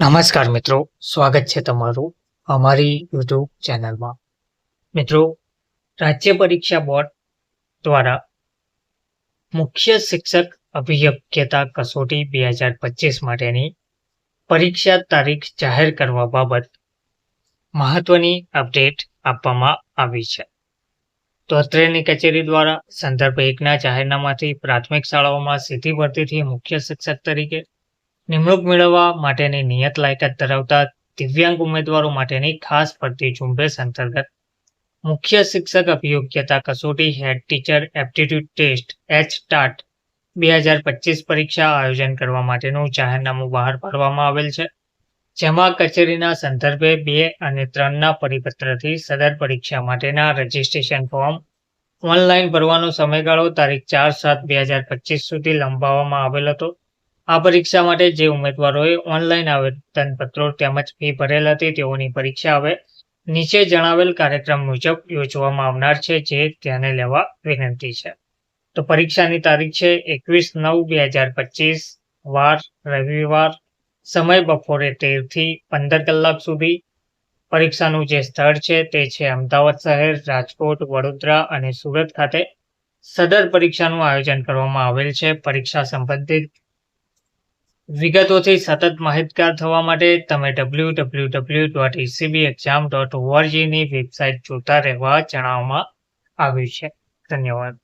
નમસ્કાર મિત્રો, સ્વાગત છે તમારું અમારી યુટ્યુબ ચેનલમાં. મિત્રો, રાજ્ય પરીક્ષા બોર્ડ દ્વારા મુખ્ય શિક્ષક અભિયોગ્યતા કસોટી બે હજાર પચીસ માટેની પરીક્ષા તારીખ જાહેર કરવા બાબત મહત્વની અપડેટ આપવામાં આવી છે. તો અત્રેની કચેરી દ્વારા સંદર્ભ એકના જાહેરનામાથી પ્રાથમિક શાળાઓમાં સીધી ભરતીથી મુખ્ય શિક્ષક તરીકે નિમણૂક મેળવવા માટેની નિયત લાયકાત ધરાવતા દિવ્યાંગ ઉમેદવારો માટેની ખાસ ભરતી ઝુંબેશ અંતર્ગત. મુખ્ય શિક્ષક અભિયોગ્યતા કસોટી head teacher aptitude test H TAT બે હજાર પચીસ પરીક્ષા આયોજન કરવા માટેનું જાહેરનામું બહાર પાડવામાં આવેલ છે. જેમાં કચેરીના સંદર્ભે બે અને ત્રણના પરિપત્રથી સદર પરીક્ષા માટેના રજિસ્ટ્રેશન ફોર્મ, ઓનલાઈન ભરવાનો સમયગાળો તારીખ ચાર સાત બે હજાર પચીસ સુધી લંબાવવામાં આવેલ હતો. આ પરીક્ષા માટે જે ઉમેદવારોએ ઓનલાઈન આવેદનપત્રો તેમજ ફી ભરેલ હતી તેઓની પરીક્ષા હવે નીચે જણાવેલ કાર્યક્રમ મુજબ યોજવામાં આવનાર છે, જે ધ્યાને લેવા વિનંતી છે. તો પરીક્ષાની તારીખ છે એકવીસ નવ બે હજાર પચીસ, વાર રવિવાર, સમય બપોરે તેરથી પંદર કલાક સુધી. પરીક્ષાનું જે સ્થળ છે તે છે અમદાવાદ શહેર, રાજકોટ, વડોદરા અને સુરત ખાતે. સદર પરીક્ષાનું આયોજન કરવામાં આવેલ છે. પરીક્ષા સંબંધિત વિગતોથી સતત માહિતગાર થવા માટે તમે W W W dot ECB exam dot ઓઆરજીની website જોતા રહેવા જણાવવામાં આવ્યું છે. ધન્યવાદ.